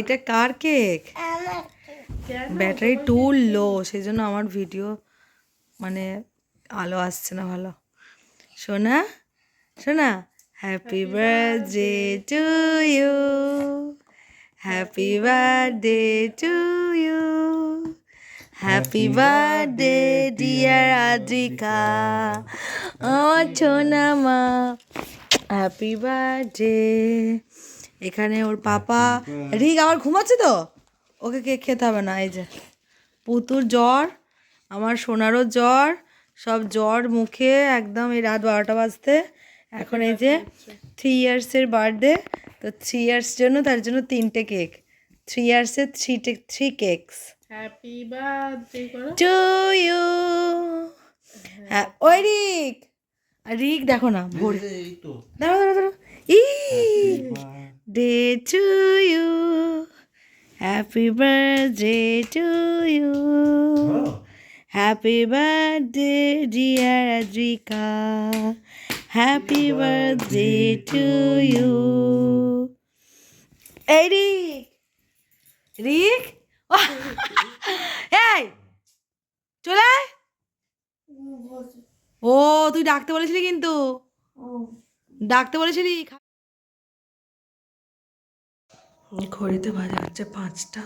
এটা কার cake? Battery too low সেই জন্য আমার ভিডিও মানে আলো আসছে না ভালো। শোনা শোনা happy birthday to you happy birthday to you happy birthday dear Adrika আমার সোনা মা হ্যাপি বার্থডে এখানে ওর পাপা। রিক আবার ঘুমাচ্ছে তো? ওকে কেক খেতে হবে না এই যে। পুতুর জ্বর আমার সোনারও জ্বর সব জ্বর মুখে একদম এই রাত বারোটা বাজতে। এখন এই যে থ্রি ইয়ার্সের বার্থডে তো থ্রি ইয়ার্স জন্য তার জন্য তিনটে cake three ইয়ার্সের three three cakes happy birthday to you হ্যাঁ ওই রিক। আর রিক দেখো না ভোর। এই তো। দাঁড়াও দাঁড়াও ই day to you happy birthday to you happy birthday dear Adrika happy birthday to you এই রিক রিক এই চলে আয়। ও তুই ডাকতে বলেছিলি কিন্তু। ডাকতে বলেছিলি। ঘড়িতে বাজে হচ্ছে পাঁচটা।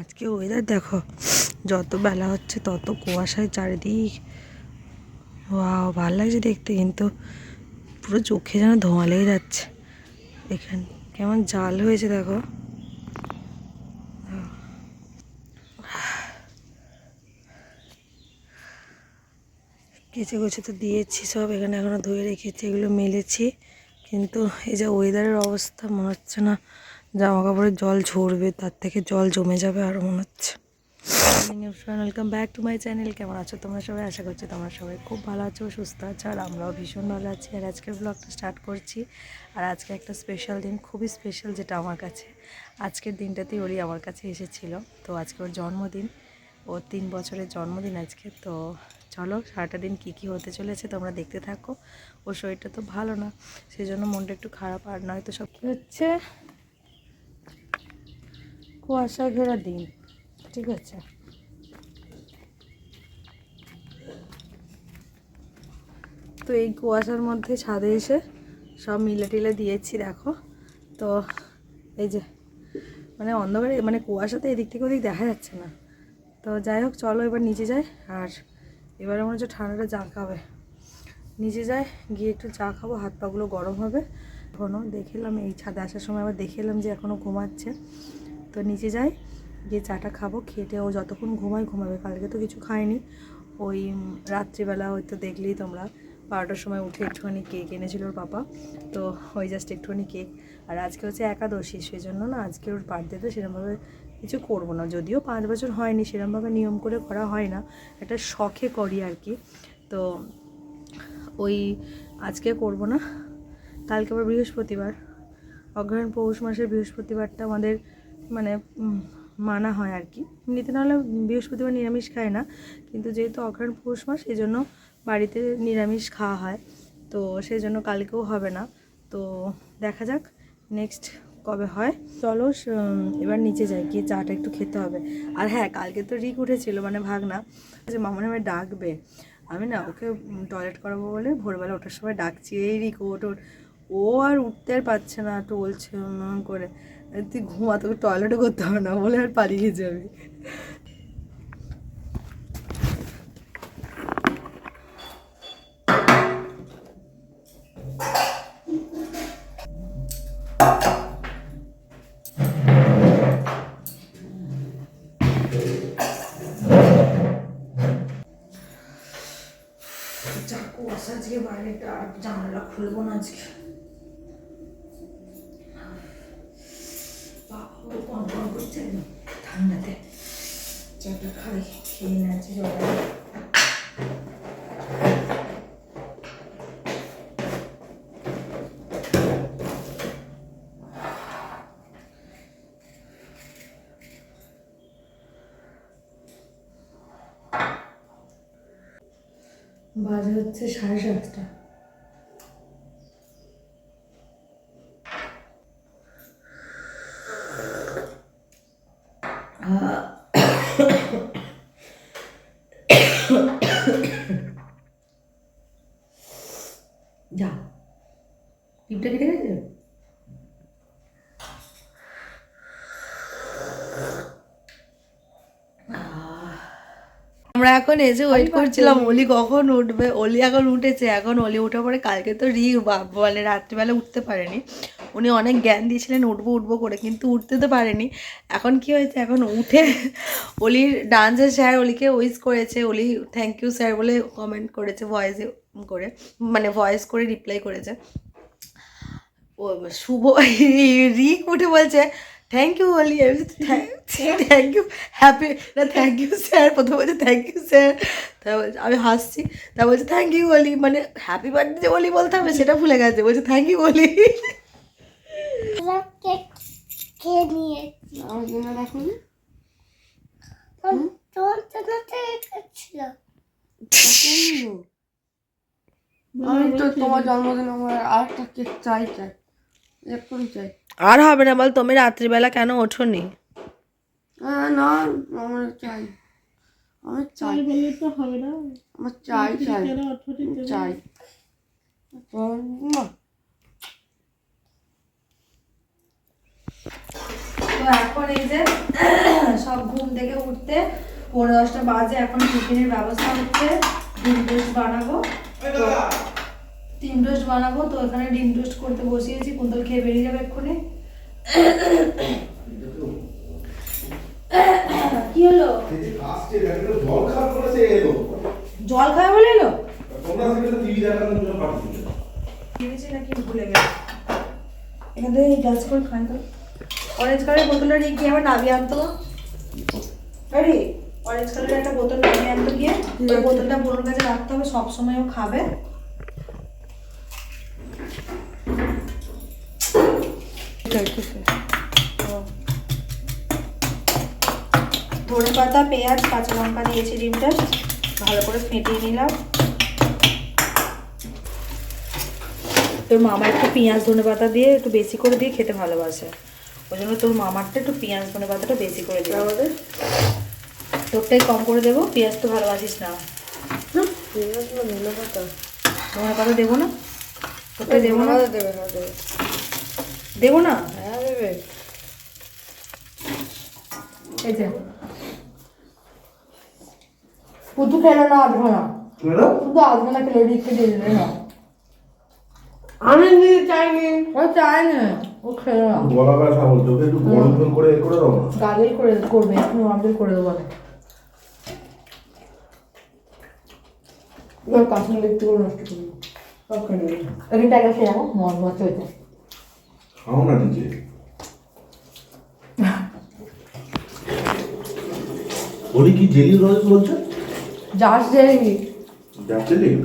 আজকে ওয়েদার দেখো, যত বেলা হচ্ছে তত কুয়াশায় চারিদিক। ওয়াও ভালো লাগছে দেখতে কিন্তু পুরো চোখে যেন ধোঁয়া লেগে যাচ্ছে। এখানে কেমন জাল হয়েছে দেখো। কেচে কুচে তো দিয়েছি, সব এখানে এখনও ধুয়ে রেখেছি, এগুলো মেলেছি। কিন্তু এই যে ওয়েদারের অবস্থা, মনে হচ্ছে না জামা কাপড়ের জল ঝরবে, তার থেকে জল জমে যাবে আরও মনে হচ্ছে। Welcome back to my channel কেমন আছো তোমরা সবাই? আশা করছি তোমরা সবাই খুব ভালো আছো, সুস্থ আছো, আর আমরাও ভীষণ ভালো আছি। আর আজকের ব্লগটা স্টার্ট করছি। আর আজকে একটা স্পেশাল দিন, খুবই স্পেশাল যেটা আমার কাছে। আজকের দিনটাতেই ওরই আমার কাছে এসেছিল। তো আজকে ওর জন্মদিন ওর তিন বছরের জন্মদিন আজকে, তো চলো সারাটা দিন কী কী হতে চলেছে তোমরা দেখতে থাকো। ওর শরীরটা তো ভালো না সেই জন্য মনটা একটু খারাপ আর নয়তো সব কী হচ্ছে? কুয়াশা ঘেরা দিন, ঠিক আছে। তো এই কুয়াশার মধ্যে ছাদে এসে সব মিলে টিলে দিয়েছি, দেখো। তো এই যে মানে অন্ধকারে মানে কুয়াশাতে এদিক থেকে ওদিক দেখা যাচ্ছে না। তো যাই হোক, চলো এবার নিচে যাই, আর এবারে মনে হচ্ছে ঠান্ডাটা চা খাবে। নিচে যাই, গিয়ে একটু চা খাব, হাত পাগুলো গরম হবে। এখনও দেখলাম, এই ছাদে আসার সময় আবার দেখলাম যে এখনও ঘুমাচ্ছে। তো নিচে যাই, গিয়ে চাটা খাব খেটে ও যতক্ষণ ঘুমায়, ঘুমাবে। কালকে তো কিছু খায়নি। ওই রাত্রিবেলা হয়তো দেখলেই তোমরা। বারোটার সময় উঠে একটুখানি কেক এনেছিল ওর পাপা। তো ওই জাস্ট একটুখানি কেক। আর আজকে হচ্ছে একাদশী সেই জন্য না আজকে ওর বার্থডেতে সেরকমভাবে কিছু করব না। যদিও পাঁচ বছর হয়নি সেরকমভাবে নিয়ম করে করা হয় না। একটা শখে করি আর কি। তো ওই আজকে করব না। কালকে আবার বৃহস্পতিবার। অগ্রহায়ণ পৌষ মাসের বৃহস্পতিবারটা আমাদের মানে মানা হয় আর কি। এমনিতে নাহলে বৃহস্পতিবার নিরামিষ খায় না। কিন্তু যেহেতু অগ্রহায়ণ পৌষ মাস সেই জন্য বাড়িতে নিরামিষ খাওয়া হয়, তো সেই জন্য কালকেও হবে না। তো দেখা যাক নেক্সট কবে হয়। চলো এবার নিচে যাই, গিয়ে চাটা একটু খেতে হবে। আর হ্যাঁ কালকে তো রিক উঠেছিল মানে ভাগনা, যে মামনে আমার ডাকবে। আমি না ওকে টয়লেট করাবো বলে ভোরবেলা ওঠার সময় ডাকছি, এই রিক, ওঠ ওঠ। ও আর উঠতে আর পারছে না, টলছে করে। তুই ঘুমা, তোকে টয়লেটও করতে হবে না বলে আর পালিয়ে যাবি। আজকে বাইরেটা আর জানালা খুলবো না আজকে। বাজে হচ্ছে সাড়ে সাতটা যা টিপটা কেটে গেছে আমরা এখন এসে ওয়েট করছিলাম অলি কখন উঠবে? অলি এখন উঠেছে এখন অলি ওঠার পরে কালকে তো রি বা- মানে রাত্রিবেলা উঠতে পারেনি। উনি অনেক জ্ঞান দিয়েছিলেন উঠবো উঠবো করে কিন্তু উঠতে তো পারেনি। এখন কি হয়েছে? এখন উঠে অলির ডান্সের স্যার অলিকে উইস করেছে অলি থ্যাংক ইউ স্যার বলে কমেন্ট করেছে ভয়েসে করে মানে ভয়েস করে রিপ্লাই করেছে। ও শুভ রিক উঠে বলছে thank you Oli thank you happy না থ্যাংক ইউ স্যার প্রথমে বলছে থ্যাংক ইউ স্যার তা বলছে আমি হাসছি। তা বলছে থ্যাংক ইউ অলি মানে হ্যাপি বার্থডে যে অলি বলতে হবে সেটা ভুলে গেছে। বলছে থ্যাংক ইউ অলি কেক খেয়ে নিয়ে আমার দেখুন তোর জন্য ছিল আমি তো তোমার জন্মদিন আমার আর একটা কেক চাই। চাই এক্ষুনি চাই। আর হবে না বল তুমি রাত্রিবেলা কেন ওঠোনি? আহ, না আমার চাই। আমার চাই। তো হবে না। আমার চাই চাই। চাই। তো, এখন এই যে সব ঘুম থেকে উঠতে পনেরো দশটা বাজে এখন টিফিনের ব্যবস্থা হচ্ছে ডিম বানাবো। তো ডিম টোস্ট বানাবো তো এখানে ডিম টোস্ট করতে বসিয়েছি কুন্তল খেয়ে বেরিয়ে যাবে এক্ষুনি। কি হলো? জল খাবে বলে এলো? এখান থেকে গ্লাস করে তো। অরেঞ্জ কালারের বোতলটা নিয়ে গিয়ে নামিয়ে আনতো। আরে অরেঞ্জ কালারের একটা বোতল নামিয়ে আনতো গিয়ে। বোতলটা বোনের কাছে রাখতে হবে সবসময় ও খাবে। ধনে পাতা পেঁয়াজ কাঁচা লঙ্কা দিয়েছি ডিমটা ভালো করে ফেটিয়ে নিলাম। তোর মামা একটু পেঁয়াজ ধনে পাতা দিয়ে একটু বেশি করে দিয়ে খেতে ভালোবাসে। ওই জন্য তোর মামারটা একটু পেঁয়াজ ধনে পাতাটা বেশি করে দেবো আমাদের? তোরটাই কম করে দেবো পেঁয়াজ তো ভালোবাসিস না। না ধনে পাতা? দেবো না? তোরটাই দেবো না? দেবে হ্যাঁ দেবে। দেবো না? হ্যাঁ দেবে। এই যে। পুতু খেলো না আধ ঘনা ম্যাডাম পুতু আধ ঘনা খেলো রিককে দিয়ে দিলে না। আমি নিয়ে চাইনি? ও চায় ও খেলো না। গলা ব্যথা বলছে ওকে একটু গরম জল করে এ করে দাও করে করবে দেবো এবার কাশ্মীর একটু করে নষ্ট করব সব খেয়ে টাকা খেয়ে যাব মন মত হয়েছে খাও না নিচে ওলি কি জেলি রোজ বলছে যাস জেলি। যাচ্ছে জেলি?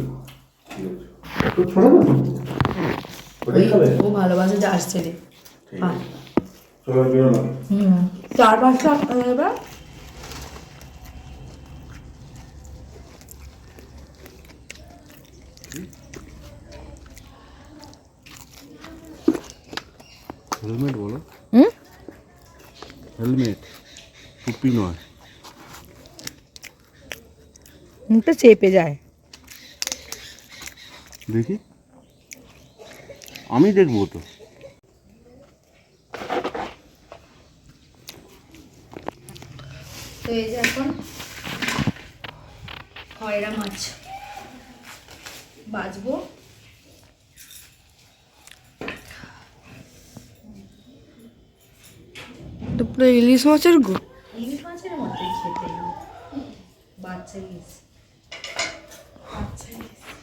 তো ছোট না ও ভালোবাসে যাস জেলি। চলো হুম। চার পাঁচটা এবার? হেলমেট বলো। হুম? হেলমেট টুপি নয়। মুখটা চেপে যায়। দেখি। আমি দেখব তো। তো এই যে এখন খয়রা মাছ। বাজবো। পুরো ইলিশ মাছের গো ইলিশ মাছের মতোই খেতে বাচ্চা ইলিশ।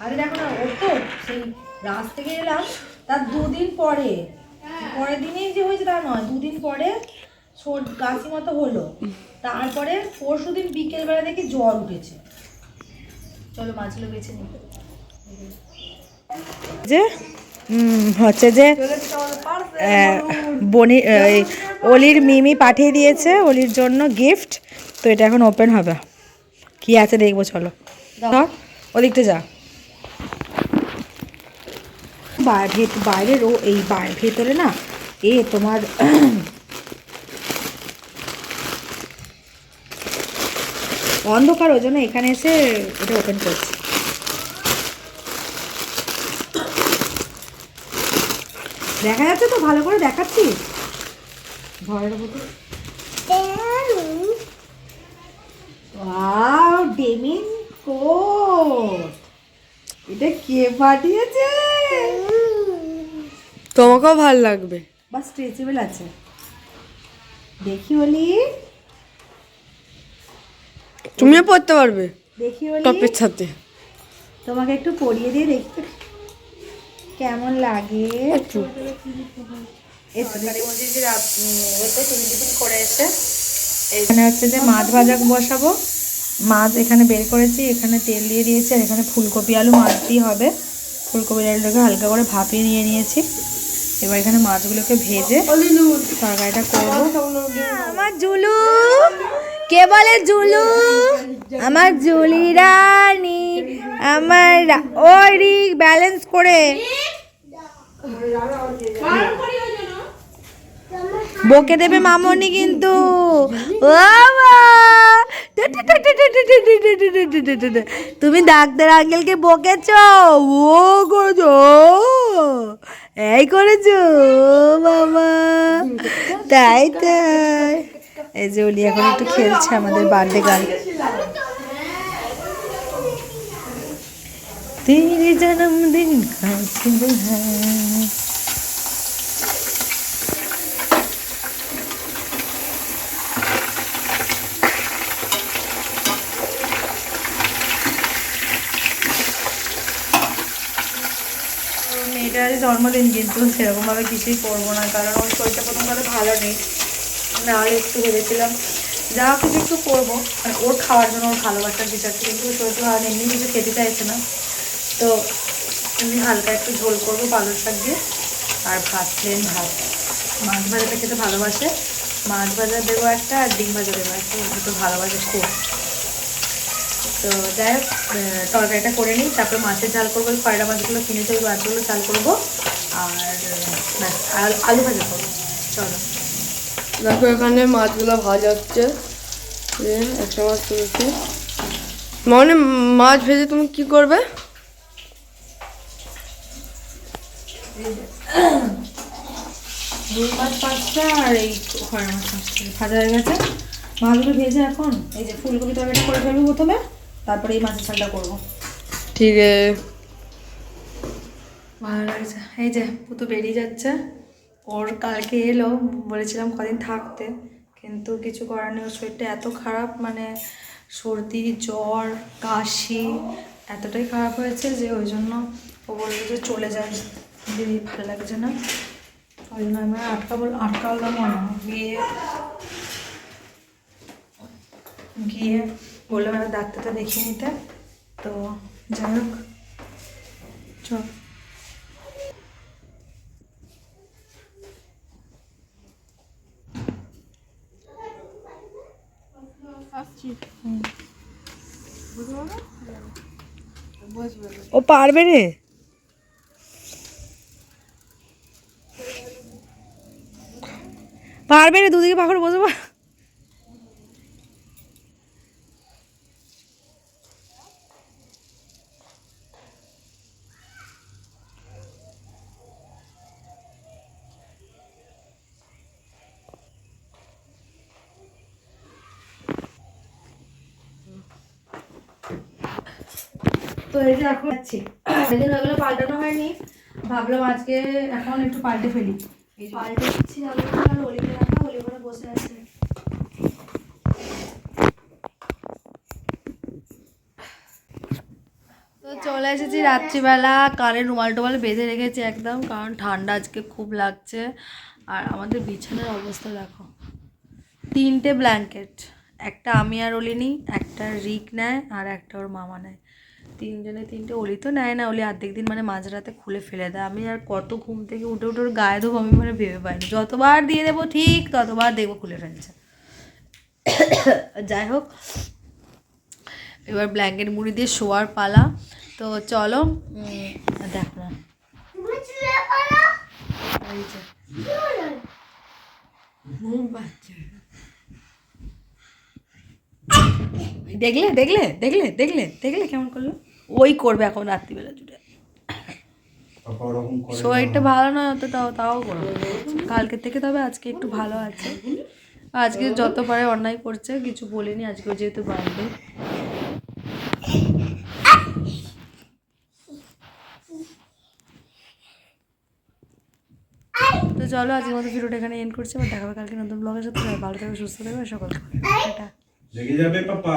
আরে দেখো না, ও তো সেই রাস থেকে এলাম, তার দুদিন পরে, পরের দিনেই যে হয়েছে তা নয়, দুদিন পরে সর- কাশি মতো হলো। তারপরে পরশু দিন বিকেলবেলা দেখি জ্বর উঠেছে। চলো মাছগুলো বেছে নিই। যে হচ্ছে যে বনি অলির মিমি পাঠিয়ে দিয়েছে অলির জন্য গিফট তো এটা এখন ওপেন হবে। কি আছে দেখব চলো। ওদিকটা যা। বাইরের ও এই ভেতরে না এ তোমার অন্ধকার ওই জন্য এখানে এসে এটা ওপেন করছি। দেখা যাচ্ছে তো? ভালো করে দেখাচ্ছি? ভয়ের মতো। ওয়াও ডেমিন কোট। এটা কে পাঠিয়েছে? তোমাকেও ভালো লাগবে। বা স্ট্রেচেবল আছে। দেখি বলি তুমিও পড়তে পারবে দেখি বলি টপের সাথে তোমাকে একটু পরিয়ে দিয়ে দেখতে কেমন লাগে? করে এসে এখানে হচ্ছে যে মাছ ভাজা বসাবো। মাছ এখানে বের করেছি এখানে তেল দিয়ে দিয়েছি আর এখানে ফুলকপি আলু মাছ দিয়ে হবে। ফুলকপি আলুটাকে হালকা করে ভাপিয়ে নিয়ে নিয়েছি। এবার এখানে মাছগুলোকে ভেজে তরকারিটা করব। আমার জুলু। কে বলে জুলু? আমার জুলি রানী আমার ওই ব্যালেন্স করে। বকে দেবে মামনি কিন্তু! তুমি ডাক্তার আঙ্কেলকে বকেছ ও করেছ এই করেছ বাবা তাই তাই এই যে ওলি এখন একটু খেলছে আমাদের বার্থডে গান तेरे जन्मदिन का शुभ है মেয়েটার জন্মদিন কিন্তু সেরকমভাবে কিছুই করবো না কারণ ওর শরীরটা প্রথম কথা ভালো নেই নাহলে একটু ভেবেছিলাম যা কিছু একটু করবো মানে ওর খাওয়ার জন্য ওর ভালোবাসার বিষয়টা কিন্তু ওর শরীরটা ভালো নেই, এমনি কিছু খেতে চাইছে না তো এমনি হালকা একটু ঝোল করব পালং শাক দিয়ে। আর ভাত প্লেন ভাত। মাছ ভাজাটা খেতে ভালোবাসে। মাছ ভাজা দেবো একটা আর ডিম ভাজা দেবো একটা তো ভালোবাসে খুব। তো যাই হোক তরকারিটা করে নিই, তারপরে মাছের ঝাল করব খয়রা মাছগুলো কিনেছি ওই মাছগুলো চাল করব। আর আলু ভাজা করব। চলো। দেখো, এখানে মাছগুলো ভাজা হচ্ছে। একটা মাছ তুলেছি। মানে মাছ ভেজে তুমি কি করবে? রুই মাছ পাঁচটা আর এই খয়রা মাছ পাঁচটা ভাজা হয়ে গেছে। মাছগুলো ভেজে এখন এই যে ফুলকপি তরকারিটা করে ফেলব প্রথমে তারপরে এই মাছের ঝালটা করব। ঠিক আছে। ভালো লাগছে। এই যে পুতু বেরিয়ে যাচ্ছে। ওর কালকে এলো বলেছিলাম কদিন থাকতে কিন্তু কিছু করার নেই। ওর শরীরটা এত খারাপ মানে সর্দি জ্বর কাশি এতটাই খারাপ হয়েছে যে ওই জন্য ও বলল যে চলে যায় দিদি ভালো লাগছে না? ওই জন্য আমি আটকা বল আটকালাম মনে হয়। গিয়ে গিয়ে বললাম একটা ডাক্তারটা দেখিয়ে নিতে। তো যাই হোক চল। ও পারবে রে? পারবে রে দুদিকে পাখড় বসে পা- তো এই যে এখন যাচ্ছি। সেদিন ওইগুলো পাল্টানো হয়নি, ভাবলাম আজকে এখন একটু পাল্টে ফেলি। পাল্টে দিচ্ছি আর রাখা বসে আছে। চলে এসেছি রাত্রিবেলা, কানে রুমাল টুমাল বেঁধে রেখেছি একদম, কারণ ঠান্ডা আজকে খুব লাগছে। আর আমাদের বিছানার অবস্থা দেখো। তিনটে ব্ল্যাঙ্কেট একটা আমি আর অলি নিই একটা রিক নেয়, আর একটা ওর মামা নেয়। তিনজনে তিনটে অলি তো নেয় না অলি অর্ধেক দিন মানে মাঝরাতে খুলে ফেলে দেয়। আমি আর কত ঘুম থেকে উঠে উঠে ওর গায়ে দেবো আমি মানে ভেবে পাইনি। যতবার দিয়ে দেবো ঠিক ততবার দেখব খুলে ফেলছে। যাই হোক এবার ব্ল্যাঙ্কেট মুড়ি দিয়ে শোয়ার পালা। তো চলো দেখো না। ছিলে এই যে। দেখলে দেখলে দেখলে দেখলে দেখলে কেমন করল? ওই করবে এখন রাত্রিবেলা জুড়ে শরীরটা ভালো নয় অত তাও তাও করবে কালকে থেকে তবে আজকে একটু ভালো আছে। আজকে যত পারে অন্যায় করছে কিছু বলিনি আজকে যেহেতু বার্থডে তো চলো আজকের মতো ভিডিওটা এখানে এন্ড করছি। আবার দেখাবে কালকে নতুন ব্লগের সাথে। ভালো থাকবে সুস্থ থাকবে সকলকে। টাটা। লেগে যাবে পাপা